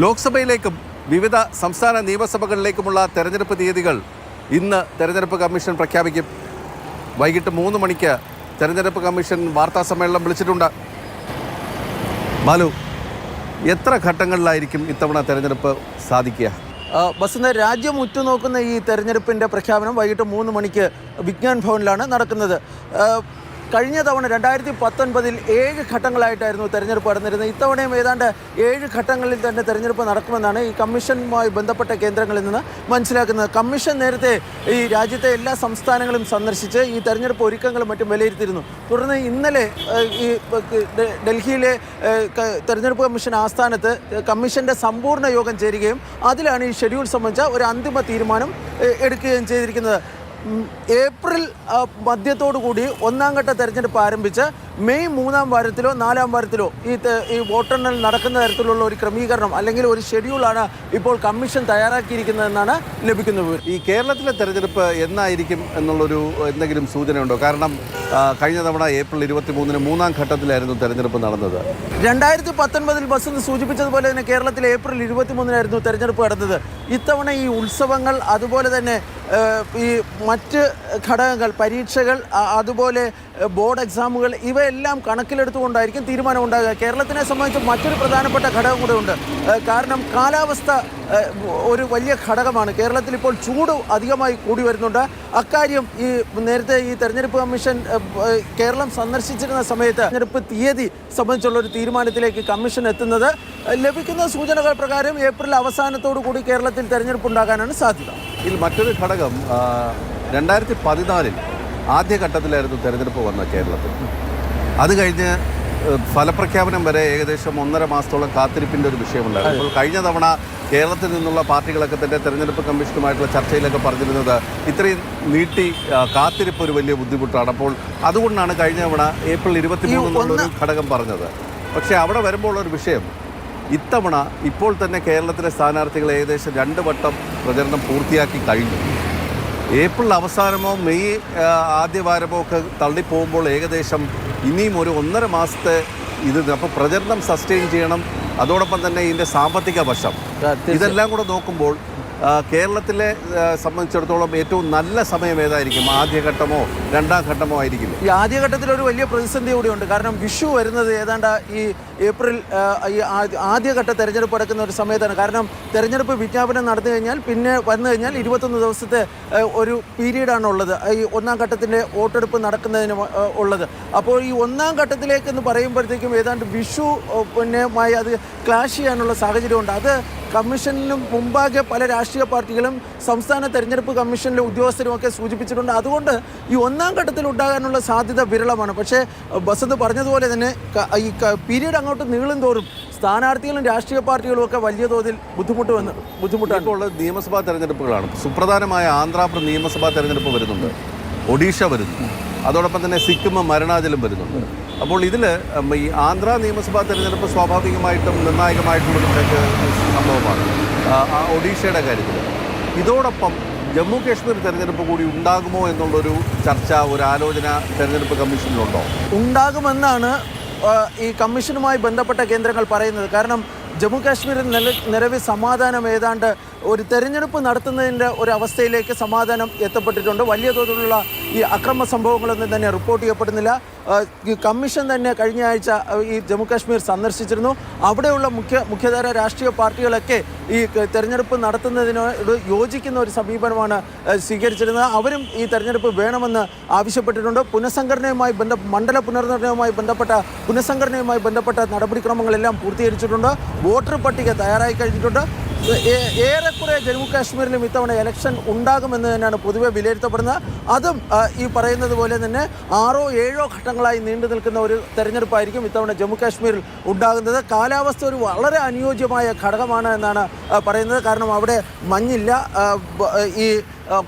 ലോക്സഭയിലേക്കും വിവിധ സംസ്ഥാന നിയമസഭകളിലേക്കുമുള്ള തെരഞ്ഞെടുപ്പ് തീയതികൾ ഇന്ന് തെരഞ്ഞെടുപ്പ് കമ്മീഷൻ പ്രഖ്യാപിക്കും. വൈകിട്ട് മൂന്ന് മണിക്ക് തെരഞ്ഞെടുപ്പ് കമ്മീഷൻ വാർത്താ സമ്മേളനം വിളിച്ചിട്ടുണ്ട്. ബാലു എത്ര ഘട്ടങ്ങളിലായിരിക്കും ഇത്തവണ തെരഞ്ഞെടുപ്പ് സാധിക്കുക? ബസ്സിന് രാജ്യം ഉറ്റുനോക്കുന്ന ഈ തെരഞ്ഞെടുപ്പിന്റെ പ്രഖ്യാപനം വൈകിട്ട് മൂന്ന് മണിക്ക് വിജ്ഞാൻ ഭവനിലാണ് നടക്കുന്നത്. കഴിഞ്ഞ തവണ രണ്ടായിരത്തി പത്തൊൻപതിൽ ഏഴ് ഘട്ടങ്ങളായിട്ടായിരുന്നു തെരഞ്ഞെടുപ്പ് നടന്നിരുന്നത്. ഇത്തവണയും ഏതാണ്ട് ഏഴ് ഘട്ടങ്ങളിൽ തന്നെ തെരഞ്ഞെടുപ്പ് നടക്കുമെന്നാണ് ഈ കമ്മീഷനുമായി ബന്ധപ്പെട്ട കേന്ദ്രങ്ങളിൽ നിന്ന് മനസ്സിലാക്കുന്നത്. കമ്മീഷൻ നേരത്തെ ഈ രാജ്യത്തെ എല്ലാ സംസ്ഥാനങ്ങളും സന്ദർശിച്ച് ഈ തെരഞ്ഞെടുപ്പ് ഒരുക്കങ്ങളും മറ്റും വിലയിരുത്തിയിരുന്നു. തുടർന്ന് ഇന്നലെ ഈ ഡൽഹിയിലെ തെരഞ്ഞെടുപ്പ് കമ്മീഷൻ ആസ്ഥാനത്ത് കമ്മീഷന്റെ സമ്പൂർണ യോഗം ചേരുകയും അതിലാണ് ഈ ഷെഡ്യൂൾ സംബന്ധിച്ച ഒരു അന്തിമ തീരുമാനം എടുക്കുകയും ചെയ്തിരിക്കുന്നത്. ഏപ്രിൽ മധ്യത്തോടുകൂടി മധ്യത്തോടു കൂടി ഒന്നാം ഘട്ട തെരഞ്ഞെടുപ്പ് ആരംഭിച്ച് മെയ് മൂന്നാം വാരത്തിലോ നാലാം വാരത്തിലോ ഈ ഈ വോട്ടെണ്ണൽ നടക്കുന്ന തരത്തിലുള്ള ഒരു ക്രമീകരണം അല്ലെങ്കിൽ ഒരു ഷെഡ്യൂളാണ് ഇപ്പോൾ കമ്മീഷൻ തയ്യാറാക്കിയിരിക്കുന്നതെന്നാണ് ലഭിക്കുന്ന വിവരം. ഈ കേരളത്തിലെ തെരഞ്ഞെടുപ്പ് എന്നായിരിക്കും എന്നുള്ളൊരു എന്തെങ്കിലും സൂചനയുണ്ടോ? കാരണം കഴിഞ്ഞ തവണ ഏപ്രിൽ ഇരുപത്തി മൂന്നിന് മൂന്നാം ഘട്ടത്തിലായിരുന്നു തെരഞ്ഞെടുപ്പ് നടന്നത്. രണ്ടായിരത്തി പത്തൊൻപതിൽ ബസ് സൂചിപ്പിച്ചതുപോലെ തന്നെ കേരളത്തിൽ ഏപ്രിൽ ഇരുപത്തി മൂന്നിനായിരുന്നു തെരഞ്ഞെടുപ്പ് നടന്നത്. ഇത്തവണ ഈ ഉത്സവങ്ങൾ അതുപോലെ തന്നെ ഈ മറ്റ് ഘടകങ്ങൾ പരീക്ഷകൾ അതുപോലെ ബോർഡ് എക്സാമുകൾ ഇവയെല്ലാം കണക്കിലെടുത്തുകൊണ്ടായിരിക്കും തീരുമാനം ഉണ്ടാകുക. കേരളത്തിനെ സംബന്ധിച്ച് മറ്റൊരു പ്രധാനപ്പെട്ട ഘടകം കൂടെ ഉണ്ട്. കാരണം കാലാവസ്ഥ ഒരു വലിയ ഘടകമാണ്. കേരളത്തിൽ ഇപ്പോൾ ചൂട് അധികമായി കൂടി വരുന്നുണ്ട്. അക്കാര്യം ഈ നേരത്തെ ഈ തെരഞ്ഞെടുപ്പ് കമ്മീഷൻ കേരളം സന്ദർശിച്ചിരുന്ന സമയത്ത് തെരഞ്ഞെടുപ്പ് തീയതി സംബന്ധിച്ചുള്ള ഒരു തീരുമാനത്തിലേക്ക് കമ്മീഷൻ എത്തുന്നത് ലഭിക്കുന്ന സൂചനകൾ പ്രകാരം ഏപ്രിൽ അവസാനത്തോടു കൂടി കേരളത്തിൽ തെരഞ്ഞെടുപ്പ് ഉണ്ടാകാനാണ് സാധ്യത. ഇതിൽ മറ്റൊരു ഘടകം രണ്ടായിരത്തി പതിനാലിൽ ആദ്യഘട്ടത്തിലായിരുന്നു തെരഞ്ഞെടുപ്പ് വന്ന കേരളത്തിൽ. അത് കഴിഞ്ഞ് ഫലപ്രഖ്യാപനം വരെ ഏകദേശം ഒന്നര മാസത്തോളം കാത്തിരിപ്പിന്റെ ഒരു വിഷയമുണ്ടായിരുന്നു. അപ്പോൾ കഴിഞ്ഞ തവണ കേരളത്തിൽ നിന്നുള്ള പാർട്ടികളൊക്കെ തന്നെ തെരഞ്ഞെടുപ്പ് കമ്മീഷനുമായിട്ടുള്ള ചർച്ചയിലൊക്കെ പറഞ്ഞിരുന്നത് ഇത്രയും നീട്ടി കാത്തിരിപ്പ് ഒരു വലിയ ബുദ്ധിമുട്ടാണ്. അപ്പോൾ അതുകൊണ്ടാണ് കഴിഞ്ഞ തവണ ഏപ്രിൽ ഇരുപത്തി മൂന്നിനുള്ളൊരു ഘടകം പറഞ്ഞത്. പക്ഷേ അവിടെ വരുമ്പോൾ ഒരു വിഷയം ഇത്തവണ ഇപ്പോൾ തന്നെ കേരളത്തിലെ സ്ഥാനാർത്ഥികൾ ഏകദേശം രണ്ട് വട്ടം പ്രചരണം പൂർത്തിയാക്കി കഴിഞ്ഞു. ഏപ്രിൽ അവസാനമോ മെയ് ആദ്യവാരമോ ഒക്കെ തള്ളിപ്പോകുമ്പോൾ ഏകദേശം ഇനിയും ഒരു ഒന്നര മാസത്തെ ഇത് അപ്പോൾ പ്രചരണം സസ്റ്റെയിൻ ചെയ്യണം. അതോടൊപ്പം തന്നെ ഇതിന്റെ സാമ്പത്തിക വശം. ഇതെല്ലാം കൂടെ നോക്കുമ്പോൾ കേരളത്തിലെ സംബന്ധിച്ചിടത്തോളം ഏറ്റവും നല്ല സമയം ഏതായിരിക്കും? ആദ്യഘട്ടമോ രണ്ടാം ഘട്ടമോ ആയിരിക്കില്ല. ഈ ആദ്യഘട്ടത്തിൽ ഒരു വലിയ പ്രതിസന്ധി കൂടിയുണ്ട്. കാരണം വിഷു വരുന്നത് ഏതാണ്ട് ഈ ഏപ്രിൽ ഈ ആദ്യഘട്ട തെരഞ്ഞെടുപ്പ് നടക്കുന്ന ഒരു സമയത്താണ്. കാരണം തെരഞ്ഞെടുപ്പ് വിജ്ഞാപനം നടന്നു കഴിഞ്ഞാൽ പിന്നെ വന്നു കഴിഞ്ഞാൽ ഇരുപത്തൊന്ന് ദിവസത്തെ ഒരു പീരീഡാണ് ഉള്ളത്. ഈ ഒന്നാം ഘട്ടത്തിന്റെ വോട്ടെടുപ്പ് നടക്കുന്നതിന് ഉള്ളത്. അപ്പോൾ ഈ ഒന്നാം ഘട്ടത്തിലേക്ക് എന്ന് പറയുമ്പോഴത്തേക്കും ഏതാണ്ട് വിഷു പിന്നെ അത് ക്ലാഷ് ചെയ്യാനുള്ള സാഹചര്യമുണ്ട് അത് കമ്മീഷനിലും മുമ്പാകെ പല രാഷ്ട്രീയ പാർട്ടികളും സംസ്ഥാന തെരഞ്ഞെടുപ്പ് കമ്മീഷനിലെ ഉദ്യോഗസ്ഥരും ഒക്കെ സൂചിപ്പിച്ചിട്ടുണ്ട്. അതുകൊണ്ട് ഈ ഒന്നാം ഘട്ടത്തിൽ ഉണ്ടാകാനുള്ള സാധ്യത വിരളമാണ്. പക്ഷേ ബസന്ത് പറഞ്ഞതുപോലെ തന്നെ ഈ പീരീഡ് അങ്ങോട്ട് നീളും തോറും സ്ഥാനാർത്ഥികളും രാഷ്ട്രീയ പാർട്ടികളും ഒക്കെ വലിയ തോതിൽ ബുദ്ധിമുട്ട് വന്ന് ബുദ്ധിമുട്ടാണ്. ഇപ്പോൾ നിയമസഭാ തെരഞ്ഞെടുപ്പുകളാണ്. സുപ്രധാനമായ ആന്ധ്രാപ്രദേശ് നിയമസഭാ തെരഞ്ഞെടുപ്പ് വരുന്നുണ്ട്. ഒഡീഷ വരുന്നു. അതോടൊപ്പം തന്നെ സിക്കിം അരുണാചലും വരുന്നുണ്ട്. അപ്പോൾ ഇതിൽ ഈ ആന്ധ്ര നിയമസഭാ തെരഞ്ഞെടുപ്പ് സ്വാഭാവികമായിട്ടും നിർണായകമായിട്ടുള്ളൊരു സംഭവമാണ്. ഒഡീഷയുടെ കാര്യത്തിൽ ഇതോടൊപ്പം ജമ്മു കാശ്മീർ തെരഞ്ഞെടുപ്പ് കൂടി ഉണ്ടാകുമോ എന്നുള്ളൊരു ചർച്ച ഒരു ആലോചന തെരഞ്ഞെടുപ്പ് കമ്മീഷനിലുണ്ടോ? ഉണ്ടാകുമെന്നാണ് ഈ കമ്മീഷനുമായി ബന്ധപ്പെട്ട കേന്ദ്രങ്ങൾ പറയുന്നത്. കാരണം ജമ്മു കാശ്മീരിൽ നില നിലവിൽ സമാധാനം ഏതാണ്ട് ഒരു തെരഞ്ഞെടുപ്പ് നടത്തുന്നതിന്റെ ഒരു അവസ്ഥയിലേക്ക് സമാധാനം എത്തപ്പെട്ടിട്ടുണ്ട്. വലിയ തോതിലുള്ള ഈ അക്രമ സംഭവങ്ങളൊന്നും തന്നെ റിപ്പോർട്ട് ചെയ്യപ്പെടുന്നില്ല. ഈ കമ്മീഷൻ തന്നെ കഴിഞ്ഞ ആഴ്ച ഈ ജമ്മുകാശ്മീർ സന്ദർശിച്ചിരുന്നു. അവിടെയുള്ള മുഖ്യ മുഖ്യധാര രാഷ്ട്രീയ പാർട്ടികളൊക്കെ ഈ തെരഞ്ഞെടുപ്പ് നടത്തുന്നതിനോട് യോജിക്കുന്ന ഒരു സമീപനമാണ് സ്വീകരിച്ചിരുന്നത്. അവരും ഈ തെരഞ്ഞെടുപ്പ് വേണമെന്ന് ആവശ്യപ്പെട്ടിട്ടുണ്ട്. പുനഃസംഘടനയുമായി ബന്ധ മണ്ഡല പുനർനിർണയവുമായി ബന്ധപ്പെട്ട പുനഃസംഘടനയുമായി ബന്ധപ്പെട്ട നടപടിക്രമങ്ങളെല്ലാം പൂർത്തീകരിച്ചിട്ടുണ്ട്. വോട്ടർ പട്ടിക തയ്യാറായി കഴിഞ്ഞിട്ടുണ്ട്. ഏറെക്കുറെ ജമ്മു കാശ്മീരിലും ഇത്തവണ ഇലക്ഷൻ ഉണ്ടാകുമെന്ന് തന്നെയാണ് പൊതുവെ വിലയിരുത്തപ്പെടുന്നത്. അതും ഈ പറയുന്നത് പോലെ തന്നെ ആറോ ഏഴോ ഘട്ടങ്ങളായി നീണ്ടു നിൽക്കുന്ന ഒരു തെരഞ്ഞെടുപ്പായിരിക്കും ഇത്തവണ ജമ്മു കാശ്മീരിൽ ഉണ്ടാകുന്നത്. കാലാവസ്ഥ ഒരു വളരെ അനുയോജ്യമായ ഘടകമാണ് എന്നാണ് പറയുന്നത്. കാരണം അവിടെ മഞ്ഞില്ല ഈ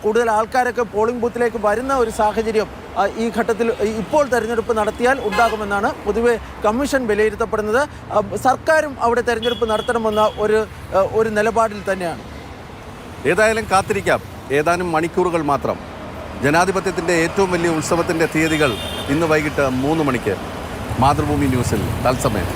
കൂടുതൽ ആൾക്കാരൊക്കെ പോളിംഗ് ബൂത്തിലേക്ക് വരുന്ന ഒരു സാഹചര്യം ഈ ഘട്ടത്തിൽ ഇപ്പോൾ തെരഞ്ഞെടുപ്പ് നടത്തിയാൽ ഉണ്ടാകുമെന്നാണ് പൊതുവെ കമ്മീഷൻ വിലയിരുത്തപ്പെടുന്നത്. സർക്കാരും അവിടെ തെരഞ്ഞെടുപ്പ് നടത്തണമെന്ന ഒരു ഒരു നിലപാടിൽ തന്നെയാണ്. ഏതായാലും കാത്തിരിക്കാം. ഏതാനും മണിക്കൂറുകൾ മാത്രം. ജനാധിപത്യത്തിന്റെ ഏറ്റവും വലിയ ഉത്സവത്തിന്റെ തീയതികൾ ഇന്ന് വൈകിട്ട് മൂന്ന് മണിക്ക്. മാതൃഭൂമി ന്യൂസിൽ തത്സമയം.